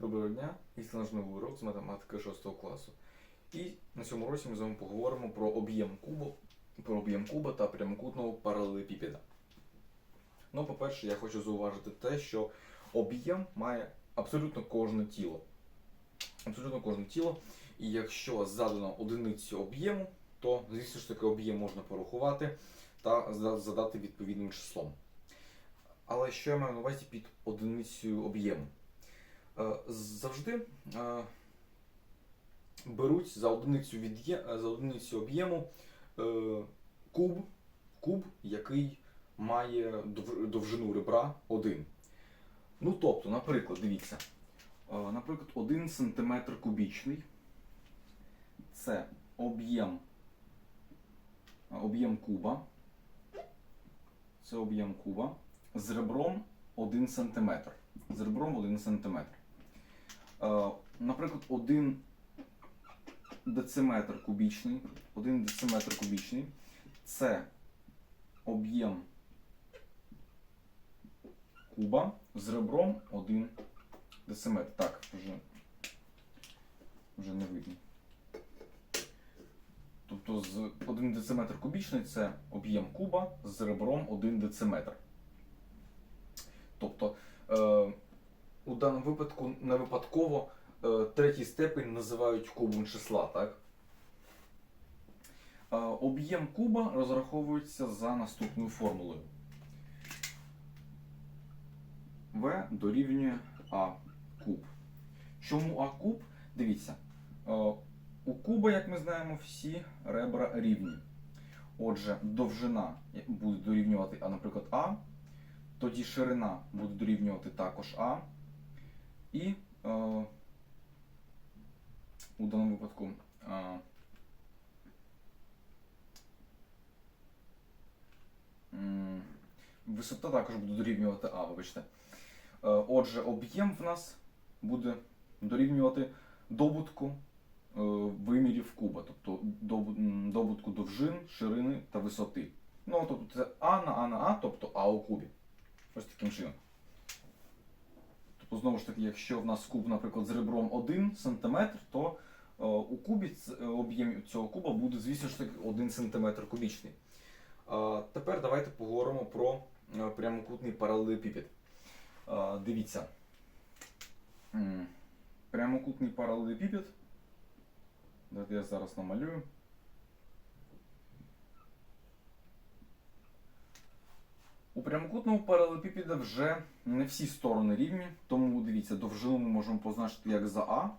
Доброго дня, і це наш новий урок з математики 6 класу. І на цьому уроці ми з вами поговоримо про об'єм кубу, про об'єм куба та прямокутного паралелепіпеда. Ну, по-перше, я хочу зауважити те, що об'єм має абсолютно кожне тіло. Абсолютно кожне тіло. І якщо задано одиницю об'єму, то, звісно ж таки, об'єм можна порахувати та задати відповідним числом. Але що я маю на увазі під одиницею об'єму? Е, Завжди е, беруть за одиницю, від'є... е, за одиницю об'єму куб, куб, який має довжину ребра 1. Ну, тобто, наприклад, дивіться, наприклад, 1 см кубічний це об'єм об'єм куба. Це об'єм куба з ребром 1 см. З ребром 1 см. Е, Наприклад, 1 дециметр кубічний. 1 дециметр кубічний це об'єм куба з ребром 1 дециметр. Так, вже, вже не видно. Тобто з 1 дециметр кубічний це об'єм куба з ребром 1 дециметр. Тобто е, у даному випадку не випадково е, третій степень називають кубом числа, так? Е, об'єм куба розраховується за наступною формулою. В дорівнює А куб. Чому А куб? Дивіться. е, у куба, як ми знаємо, всі ребра рівні. Отже, довжина буде дорівнювати, а, наприклад, А. Тоді ширина буде дорівнювати також А. І е, у даному випадку е, висота також буде дорівнювати А, вибачте. Е, отже, об'єм в нас буде дорівнювати добутку е, вимірів куба, тобто доб- добутку довжин, ширини та висоти. Ну, тобто це А на А на А, тобто А у кубі. Ось таким чином. Тобто, знову ж таки, якщо в нас куб, наприклад, з ребром 1 см, то е, у кубі е, об'єм цього куба буде, звісно ж таки, 1 см кубічний. Тепер давайте поговоримо про е, прямокутний паралелепіпед. Е, дивіться. Прямокутний паралелепіпед. Давайте я зараз намалюю. У прямокутного паралелепіпеда вже не всі сторони рівні, тому дивіться, довжину ми можемо позначити як за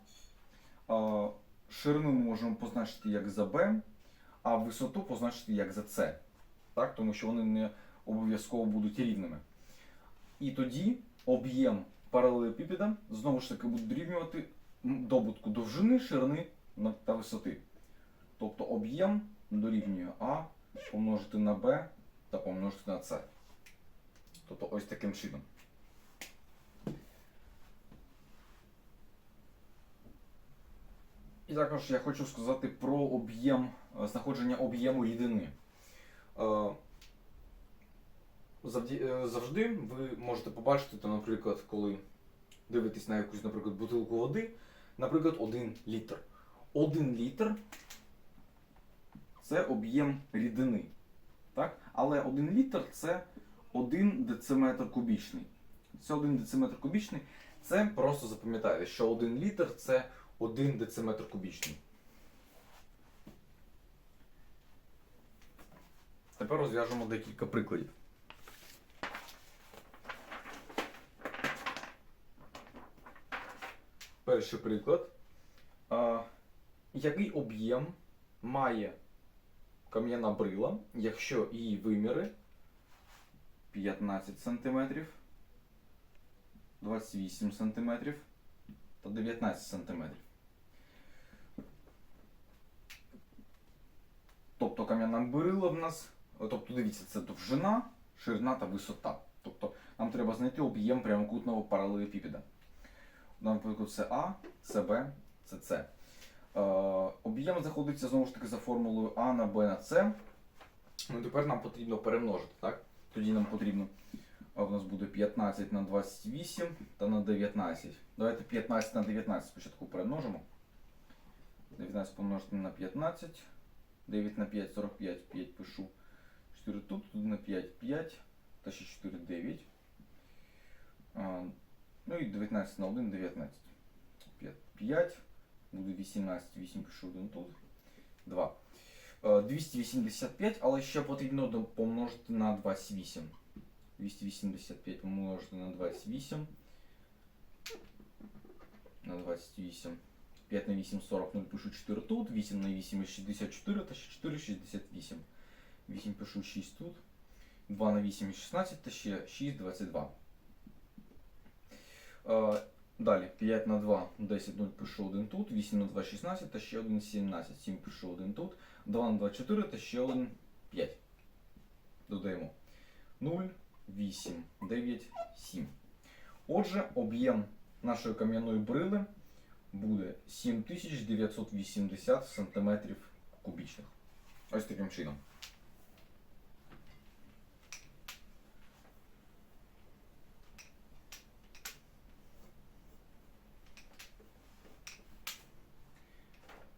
А, ширину ми можемо позначити як за Б, а висоту позначити як за С. Так? Тому що вони не обов'язково будуть рівними. І тоді об'єм паралелепіпеда знову ж таки буде дорівнювати добутку довжини, ширини та висоти. Тобто об'єм дорівнює А помножити на Б та помножити на С. Тобто ось таким чином. І також я хочу сказати про об'єм, е, знаходження об'єму рідини. Е, е, Завжди ви можете побачити, то, наприклад, коли дивитесь на якусь, наприклад, бутилку води, наприклад, 1 літр. 1 літр це об'єм рідини. Так? Але 1 літр це 1 дециметр кубічний. Це 1 дециметр кубічний. Це просто запам'ятайте, що 1 літр це 1 дециметр кубічний. Тепер розв'яжемо декілька прикладів. Перший приклад. А, який об'єм має кам'яна брила, якщо її виміри 15 см, 28 см та 19 см. Тобто кам'яна брила в нас, тобто дивіться, це довжина, ширина та висота. Тобто нам треба знайти об'єм прямокутного паралелепіпеда. Наприклад, це А, це Б, це С. Е, об'єм знаходиться знову ж таки за формулою А на Б на С. Ну, тепер нам потрібно перемножити, так? Тоді нам потрібно А в нас буде 15 на 28 та на 19. Давайте 15 на 19 спочатку перемножимо. 19 помножити на 15. 9 на 5 45. 5 пишу. 4 тут, тут на 5 5. Та ще 4 9. А, ну і 19 на 1 19. 5 5. Буде 18. 8 пишу 1 тут. 2. Е, 285, але ще потрібно помножити на 28. 285 помножити на 28. На 28. 5 на 8 40, 0 пишу 4 тут, 8 на 8 64, та ще 4 68. 8 пишу 6 тут. 2 на 8 16, та ще 6 22. Далі 5 на 2 10 0 пишу 1 тут, 8 на 2 16 та ще 1 17. 7 пишу 1 тут, 2 на 2 4 та ще 1 5. Додаємо 0, 8, 9, 7. Отже, об'єм нашої кам'яної брили буде 7980 см кубічних. Ось таким чином.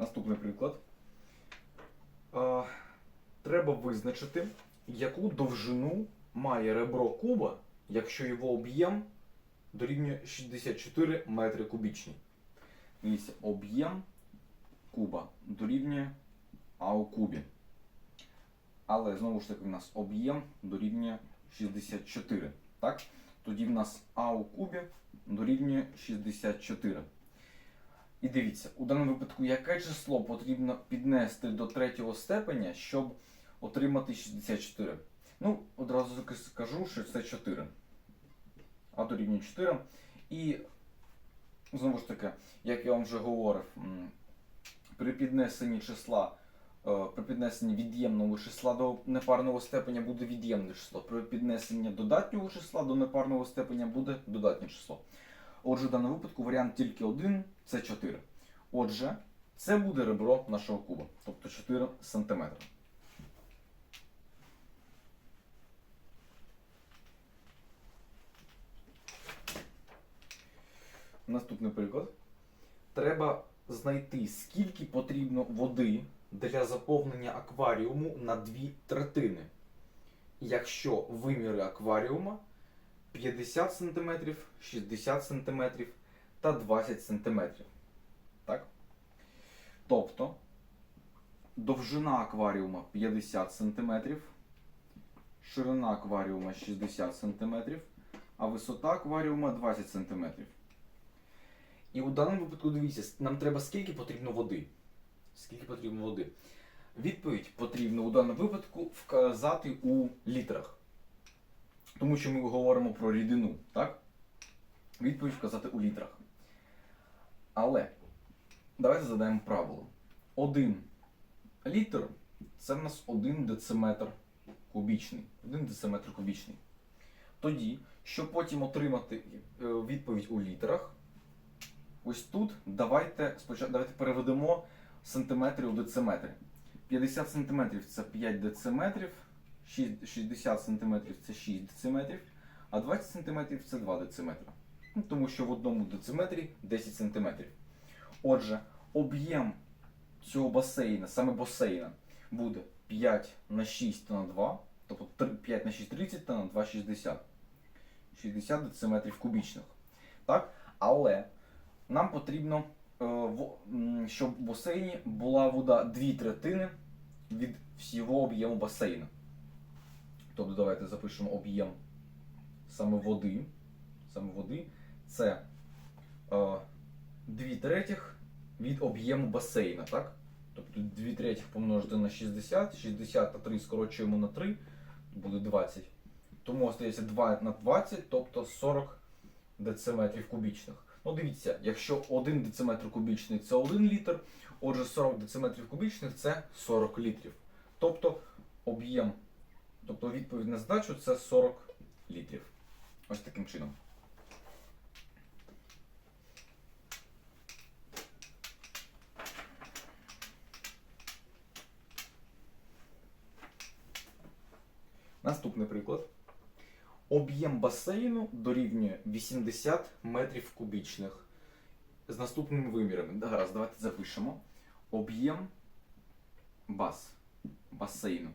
Наступний приклад. А, треба визначити, яку довжину має ребро куба, якщо його об'єм дорівнює 64 метри кубічні. Дивіться, об'єм куба дорівнює А у кубі. Але знову ж таки в нас об'єм дорівнює 64. Так? Тоді в нас А у кубі дорівнює 64. І дивіться, у даному випадку, яке число потрібно піднести до третього степеня, щоб отримати 64? Ну, одразу скажу, що це 4. А дорівнює 4. І знову ж таки, як я вам вже говорив, при піднесенні числа, е, при піднесенні від'ємного числа до непарного степеня буде від'ємне число. При піднесенні додатнього числа до непарного степеня буде додатнє число. Отже, в даному випадку варіант тільки один це 4. Отже, це буде ребро нашого куба, тобто 4 см. Наступний приклад. Треба знайти, скільки потрібно води для заповнення акваріуму на дві третини. Якщо виміри акваріума 50 см, 60 см та 20 см. Так? Тобто довжина акваріума 50 см, ширина акваріума 60 см, а висота акваріума 20 см. І у даному випадку дивіться, нам треба скільки потрібно води. Скільки потрібно води? Відповідь потрібно у даному випадку вказати у літрах. Тому що ми говоримо про рідину, так? Відповідь вказати у літрах. Але давайте задаємо правило. Один літр це в нас 1 дециметр кубічний. 1 дециметр кубічний. Тоді, щоб потім отримати е, відповідь у літрах, ось тут давайте спочатку давайте переведемо сантиметри у дециметри. 50 сантиметрів це 5 дециметрів. 60 см це 6 дециметрів, а 20 см це 2 дециметри. Ну, тому що в одному дециметрі 10 см. Отже, об'єм цього басейна, саме басейна, буде 5 на 6 та на 2, тобто 5 на 6 30 та на 2 60. 60 дециметрів кубічних. Так? Але нам потрібно, е, щоб в басейні була вода 2 третини від всього об'єму басейну. Тобто давайте запишемо об'єм саме води. Саме води це е, 2 третіх від об'єму басейна, так? Тобто 2 третіх помножити на 60, 60 та 3 скорочуємо на 3, буде 20. Тому остається 2 на 20, тобто 40 дециметрів кубічних. Ну дивіться, якщо 1 дециметр кубічний це 1 літр, отже 40 дециметрів кубічних це 40 літрів. Тобто об'єм Тобто відповідь на здачу це 40 літрів. Ось таким чином. Наступний приклад. Об'єм басейну дорівнює 80 метрів кубічних. З наступними вимірами. Гаразд, давайте запишемо. Об'єм бас, басейну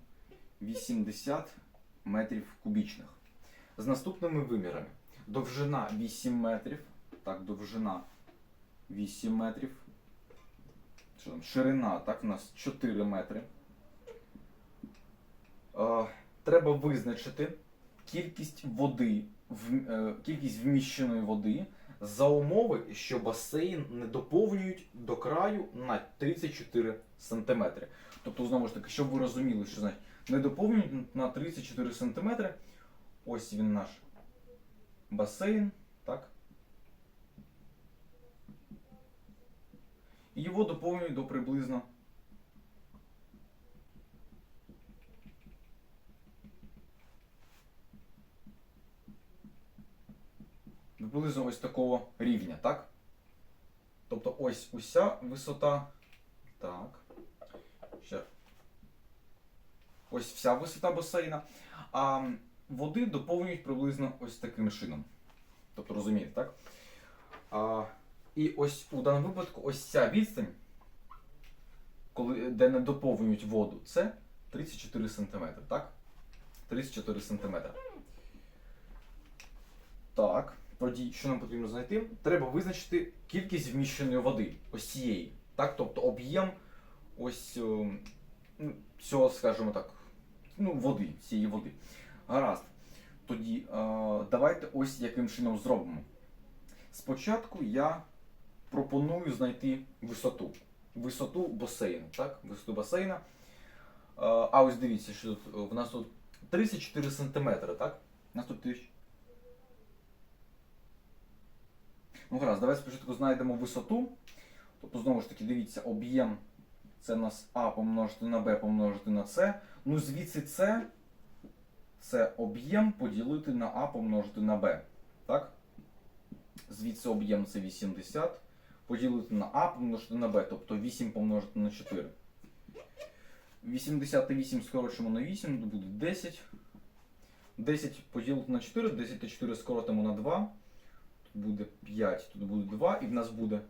80 метрів кубічних. З наступними вимірами. Довжина 8 метрів. Так, довжина 8 метрів. Що там? Ширина, так, у нас 4 метри. Е, треба визначити кількість води, в, е, кількість вміщеної води за умови, що басейн не доповнюють до краю на 34 см. Тобто, знову ж таки, щоб ви розуміли, що значить не доповнюють на 34 см. Ось він наш басейн, так? І його доповнюють до приблизно приблизно ось такого рівня, так? Тобто ось уся висота. Так. Ще. Ось вся висота басейна. А води доповнюють приблизно ось таким чином. Тобто розумієте, так? А, і ось у даному випадку ось ця відстань, коли, де не доповнюють воду, це 34 см, так? 34 см. Так, тоді, що нам потрібно знайти? Треба визначити кількість вміщеної води, ось цієї. Так, тобто об'єм ось е, ну, цього, скажімо так, ну, води, цієї води. Гаразд. Тоді е, давайте ось яким чином зробимо. Спочатку я пропоную знайти висоту. Висоту басейну. Так? Висоту басейна. Е, а ось дивіться, що тут е, в нас тут 34 см, так? У нас тут тисяч. Ну гаразд, давайте спочатку знайдемо висоту. Тобто, знову ж таки, дивіться, об'єм це у нас А помножити на Б помножити на С. Ну, звідси С це об'єм поділити на А помножити на Б. Так? Звідси об'єм це 80. Поділити на А помножити на Б, тобто 8 помножити на 4. 88 скорочимо на 8, то буде 10. 10 поділити на 4, 10 та 4 скоротимо на 2. Тут буде 5, тут буде 2, і в нас буде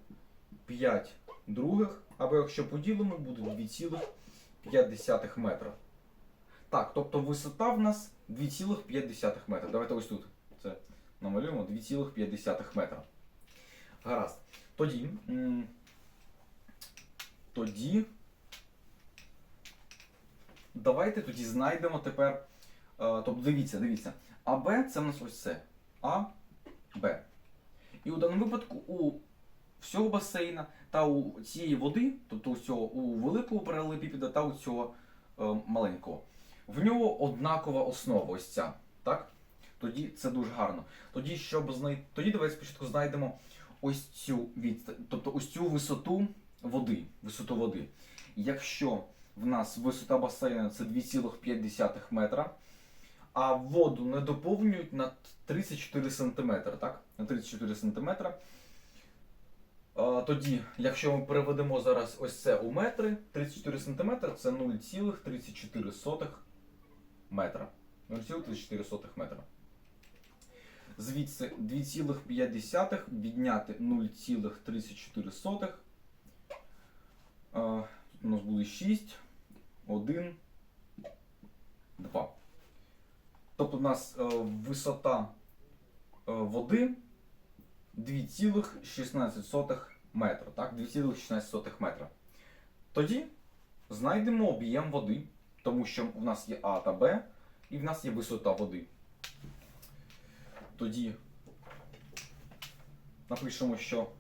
5 других. Або якщо поділимо, буде 2,5 метра. Так, тобто висота в нас 2,5 метра. Давайте ось тут це намалюємо 2,5 метра. Гаразд. Тоді. Тоді. Давайте тоді знайдемо тепер. е, Тобто дивіться, дивіться. АБ це в нас ось це. А, Б. І у даному випадку у всього басейна та у цієї води, тобто у цього у великого паралелепіпіда та у цього е, маленького. В нього однакова основа, ось ця. Так? Тоді це дуже гарно. Тоді, щоб знайти. Тоді давайте спочатку знайдемо ось цю відстань, тобто ось цю висоту води. Висоту води. Якщо в нас висота басейну це 2,5 метра, а воду не доповнюють на 34 см, так? На 34 см. Тоді, якщо ми переведемо зараз ось це у метри, 34 см це 0,34 метра. 0,34 метра. Звідси 2,5 відняти 0,34. Тут у нас буде 6, 1, 2. Тобто у нас е, висота е, води 2,16 метра. Так? 2,16 метра. Тоді знайдемо об'єм води, тому що в нас є А та Б, і в нас є висота води. Тоді напишемо, що.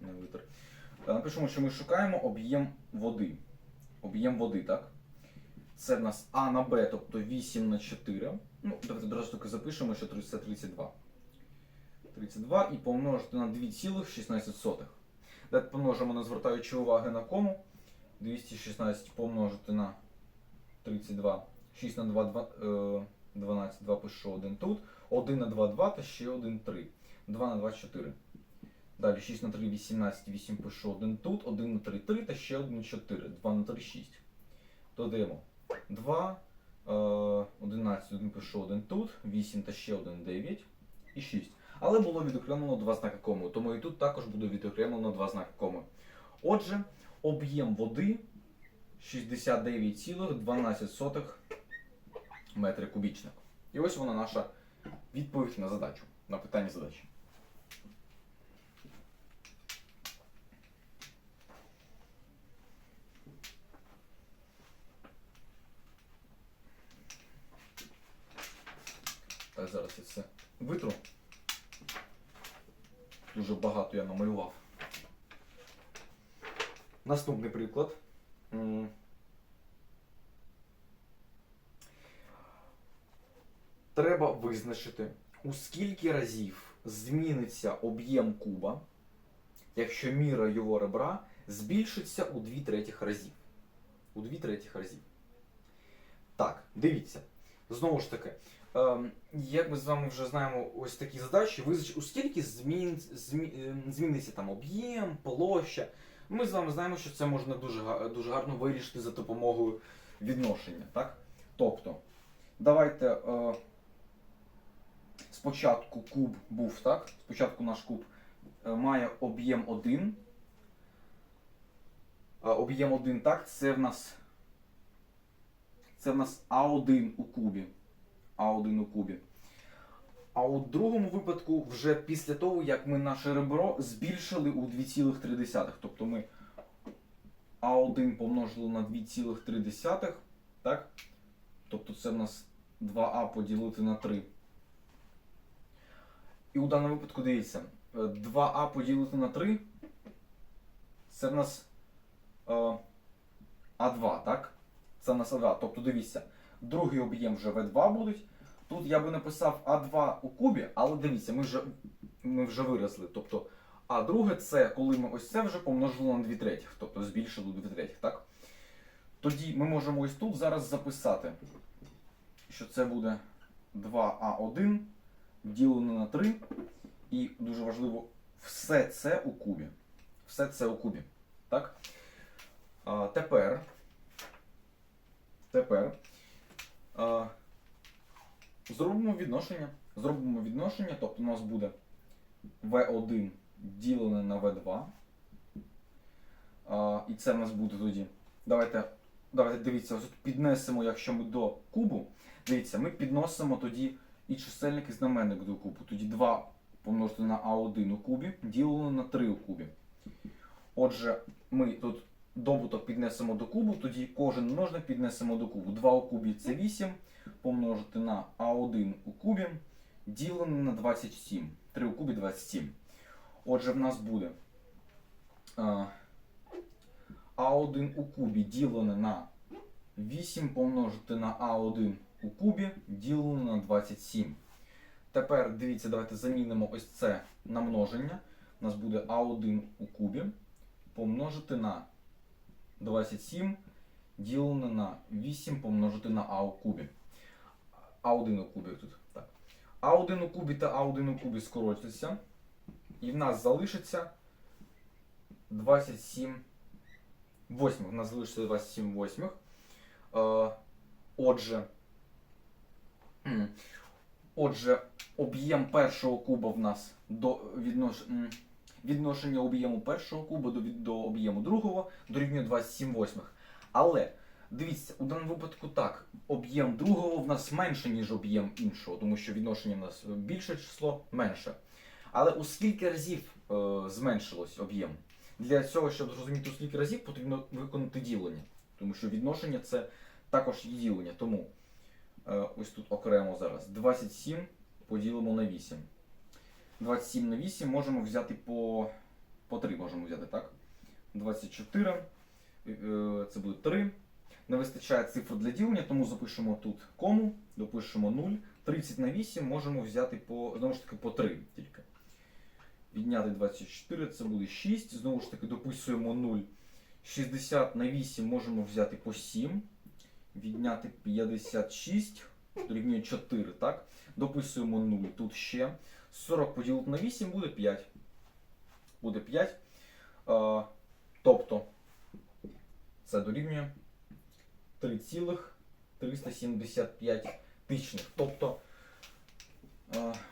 Не витер. Е, Напишемо, що ми шукаємо об'єм води. Об'єм води, так? Це в нас А на Б, тобто 8 на 4. Ну, давайте одразу таки запишемо, що це 32. 32 і помножити на 2,16. Давайте помножимо, не звертаючи уваги на кому. 216 помножити на 32. 6 на 2, 2 е, 12, 2 пишу 1 тут. 1 на 2, 2 та ще 1, 3. 2 на 2, 4. Далі 6 на 3, 18, 8 пишу 1 тут, 1 на 3, 3 та ще 1, 4. 2 на 3, 6. Додаємо 2, Е, 11, один пишу один тут, 8 та ще один 9 і 6. Але було відокремлено два знаки коми, тому і тут також буде відокремлено два знаки коми. Отже, об'єм води 69,12 метри кубічних. І ось вона наша відповідь на задачу, на питання задачі. Так, зараз я це витру. Дуже багато я намалював. Наступний приклад. Треба визначити, у скільки разів зміниться об'єм куба, якщо міра його ребра збільшиться у 2 третіх разів. У 2 третіх разів. Так, дивіться. Знову ж таки, як ми з вами вже знаємо ось такі задачі, визнач, у скільки змін, змі, е, зміниться там об'єм, площа. Ми з вами знаємо, що це можна дуже, дуже гарно вирішити за допомогою відношення. Так? Тобто, давайте е, спочатку куб був, так? Спочатку наш куб е, має об'єм 1. Е, об'єм 1, так, це в нас. Це в нас А1 у кубі. А1 у кубі. А у другому випадку, вже після того, як ми наше ребро збільшили у 2,3. Тобто ми А1 помножили на 2,3, так? Тобто це в нас 2А поділити на 3. І у даному випадку дивіться, е, 2А поділити на 3 це в нас е, А2, так? Це в нас А2. Тобто дивіться, другий об'єм вже В2 будуть. Тут я би написав А2 у кубі, але дивіться, ми вже, ми вже виразили. Тобто, а друге це коли ми ось це вже помножили на 2 третіх, тобто збільшили до 2 третіх, так? Тоді ми можемо ось тут зараз записати, що це буде 2А1 ділене на 3. І дуже важливо, все це у кубі. Все це у кубі. Так? А, тепер. Тепер. А, Зробимо відношення. Зробимо відношення, тобто у нас буде V1 ділене на V2. А, і це в нас буде тоді. Давайте, давайте дивіться, ось тут піднесемо, якщо ми до кубу. Дивіться, ми підносимо тоді і чисельник і знаменник до кубу. Тоді 2 помножити на А1 у кубі, ділено на 3 у кубі. Отже, ми тут добуток піднесемо до кубу, тоді кожен множник піднесемо до кубу. 2 у кубі це 8 помножити на А1 у кубі, ділене на 27. 3 у кубі 27. Отже, в нас буде е, А1 у кубі ділене на 8 помножити на А1 у кубі, ділене на 27. Тепер дивіться, давайте замінимо ось це на множення. У нас буде А1 у кубі помножити на 27 ділене на 8 помножити на А у кубі. А1 у кубі тут. Так. А1 у кубі та А1 у кубі скоротяться. І в нас залишиться 27 восьмих. У нас залишиться 27 восьмих. Е, Отже, отже, об'єм першого куба в нас до віднош... відношення об'єму першого куба до, до об'єму другого дорівнює 27 восьмих. Але дивіться, у даному випадку так, об'єм другого в нас менше, ніж об'єм іншого, тому що відношення в нас більше число менше. Але у скільки разів е, зменшилось об'єм? Для цього, щоб зрозуміти, у скільки разів, потрібно виконати ділення. Тому що відношення це також є ділення. Тому е, ось тут окремо зараз 27 поділимо на 8. 27 на 8 можемо взяти по, по 3 можемо взяти, так? 24, е, це буде 3. Не вистачає цифр для ділення, тому запишемо тут кому, допишемо 0. 30 на 8 можемо взяти по, знову ж таки по 3 тільки. Відняти 24, це буде 6. Знову ж таки дописуємо 0. 60 на 8 можемо взяти по 7. Відняти 56, дорівнює 4, так? Дописуємо 0 тут ще. 40 поділити на 8 буде 5. Буде 5. Е, тобто це дорівнює 375 тисячних. Тобто,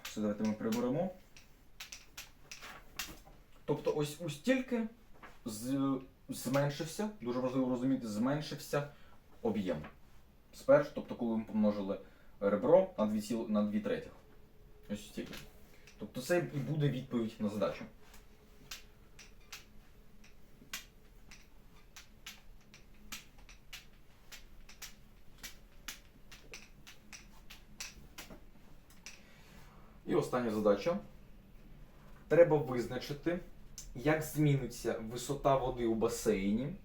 все, давайте ми приберемо. Тобто ось тільки з, зменшився, дуже важливо розуміти, зменшився об'єм. Спершу, тобто, коли ми помножили ребро на 2, ціл- на 2 третіх. Ось стільки. Тобто це і буде відповідь на задачу. І остання задача. Треба визначити, як зміниться висота води у басейні,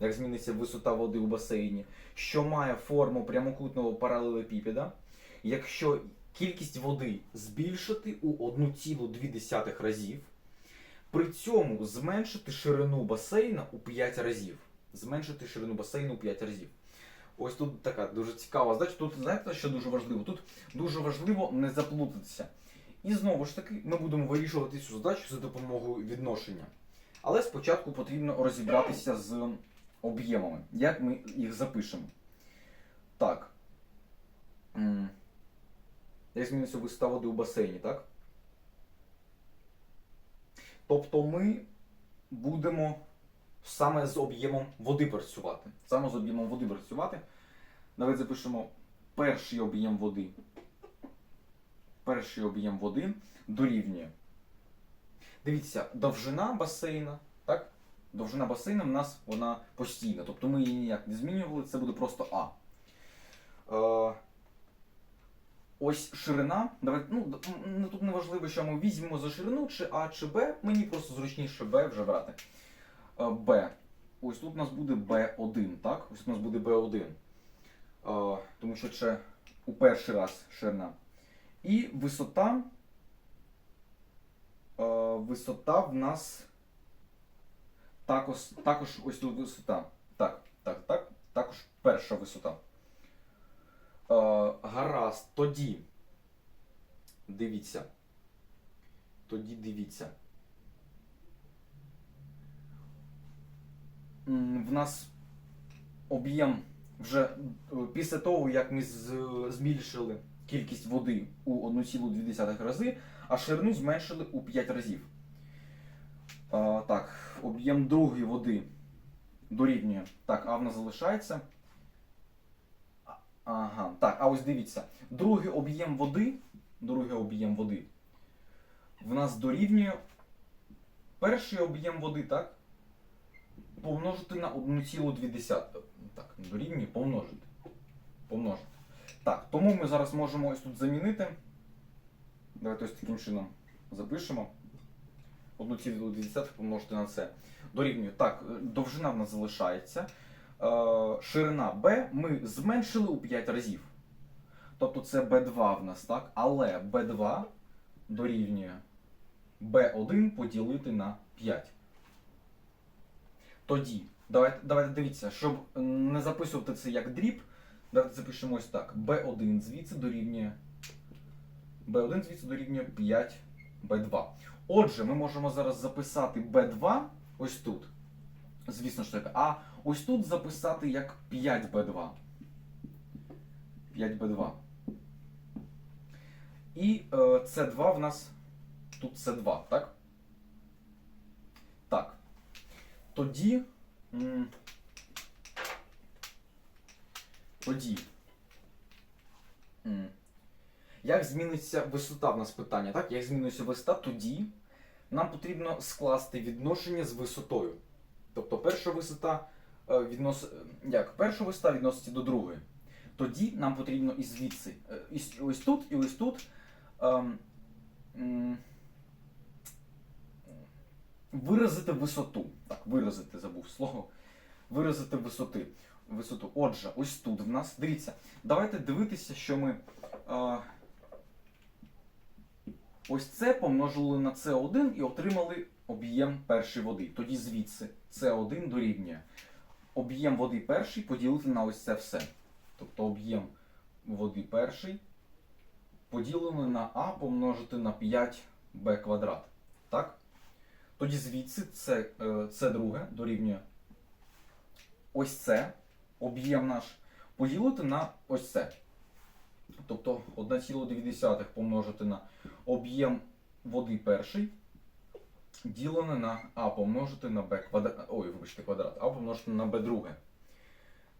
як зміниться висота води у басейні, що має форму прямокутного паралелепіпеда, якщо кількість води збільшити у 1,2 разів, при цьому зменшити ширину басейна у 5 разів. Зменшити ширину басейну у 5 разів. Ось тут така дуже цікава задача. Тут знаєте, що дуже важливо? Тут дуже важливо не заплутатися. І знову ж таки, ми будемо вирішувати цю задачу за допомогою відношення. Але спочатку потрібно розібратися з об'ємами. Як ми їх запишемо? Так. Як зміниться висота води у басейні, так? Тобто ми будемо саме з об'ємом води працювати. Саме з об'ємом води працювати. Давайте запишемо перший об'єм води. Перший об'єм води дорівнює. Дивіться, довжина басейна, так? Довжина басейна в нас вона постійна. Тобто ми її ніяк не змінювали, це буде просто А. Е, ось ширина. Давайте, ну, тут не важливо, що ми візьмемо за ширину, чи А, чи Б. Мені просто зручніше Б вже брати. Е, Б. Ось тут у нас буде Б1, так? Ось у нас буде Б1. Е, тому що це у перший раз ширина. І висота. Е, висота в нас також, також ось тут висота. Так, так, так. Також перша висота. Е, гаразд, тоді. Дивіться. Тоді дивіться. В нас об'єм вже е, після того, як ми збільшили кількість води у 1,2 рази, а ширину зменшили у 5 разів. А, так, об'єм другої води дорівнює. Так, а в нас залишається. Ага, так, а ось дивіться. Другий об'єм води. Другий об'єм води. В нас дорівнює перший об'єм води, так? Помножити на 1,2. Так, дорівнює помножити. Помножити. Так, тому ми зараз можемо ось тут замінити. Давайте ось таким чином запишемо. 1,2 помножити на це. Дорівнює. Так, е, довжина в нас залишається. Е, ширина B ми зменшили у 5 разів. Тобто це B2 в нас, так? Але B2 дорівнює B1 поділити на 5. Тоді, давайте, давайте дивіться, щоб не записувати це як дріб, давайте запишемо ось так. B1 звідси дорівнює B1 звідси дорівнює 5 B2. Отже, ми можемо зараз записати B2 ось тут. Звісно ж таки, а ось тут записати як 5B2. 5B2. І е, C2 в нас тут C2, так? Так. Тоді. Тоді. Як зміниться висота в нас питання, так? Як зміниться висота, тоді нам потрібно скласти відношення з висотою. Тобто перша висота віднос... е, як? Перша висота відноситься до другої. Тоді нам потрібно і звідси. е, і ось тут, і ось тут. ем, Виразити висоту. Так, виразити забув слово. Виразити висоти. Висоту. Отже, ось тут в нас. Дивіться, давайте дивитися, що ми. Е, ось це помножили на С1 і отримали об'єм першої води. Тоді звідси С1 дорівнює. Об'єм води перший поділити на ось це все. Тобто об'єм води перший поділено на А помножити на 5b квадрат. Так? Тоді звідси це, е, це друге дорівнює ось це об'єм наш поділити на ось це. Тобто 1,2 помножити на об'єм води перший, ділене на А помножити на Б квадрат. Ой, вибачте, квадрат, А помножити на Б друге.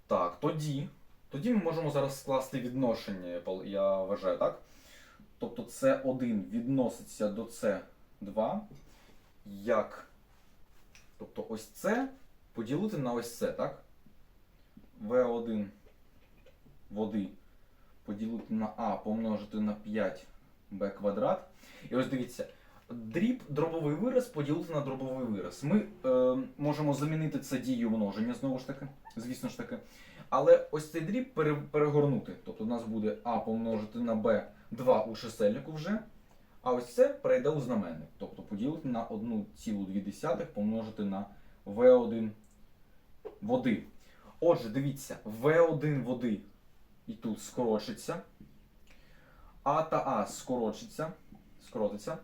Так, тоді, тоді ми можемо зараз скласти відношення, я вважаю, так? Тобто С1 відноситься до С2, як. Тобто ось це поділити на ось це, так? В1 води поділити на А помножити на 5Б квадрат. І ось дивіться, дріб, дробовий вираз поділити на дробовий вираз. Ми е, можемо замінити це дією множення, знову ж таки, звісно ж таки. Але ось цей дріб пере, перегорнути. Тобто у нас буде А помножити на Б 2 у чисельнику вже. А ось це перейде у знаменник. Тобто поділити на 1,2 помножити на В1 води. Отже, дивіться, В1 води і тут скорочиться. А та А скорочиться. Скоротиться.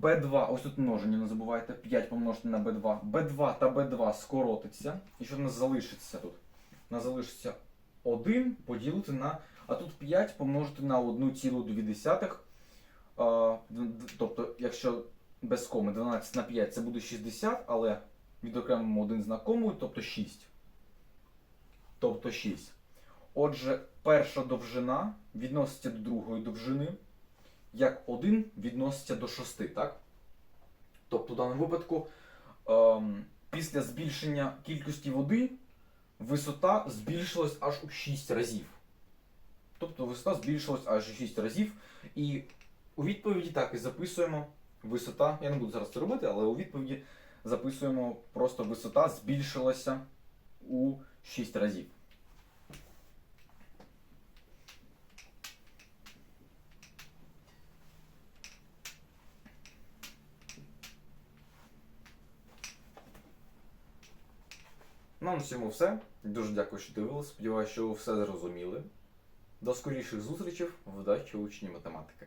Б2, ось тут множення, не забувайте. 5 помножити на Б2. Б2 та Б2 скоротиться. І що в нас залишиться тут? У нас залишиться 1 поділити на. А тут 5 помножити на 1,2. А, д- д- Тобто, якщо без коми 12 на 5 це буде 60, але відокремимо один знак тобто 6. Тобто 6. Отже, перша довжина відноситься до другої довжини, як 1 відноситься до 6, так? Тобто, в даному випадку, ем, після збільшення кількості води висота збільшилась аж у 6 разів. Тобто висота збільшилась аж у 6 разів. І у відповіді так і записуємо висота. Я не буду зараз це робити, але у відповіді записуємо просто висота збільшилася у 6 разів. На цьому все. Дуже дякую, що дивилися. Сподіваюся, що ви все зрозуміли. До скоріших зустрічей вдачі учні математики.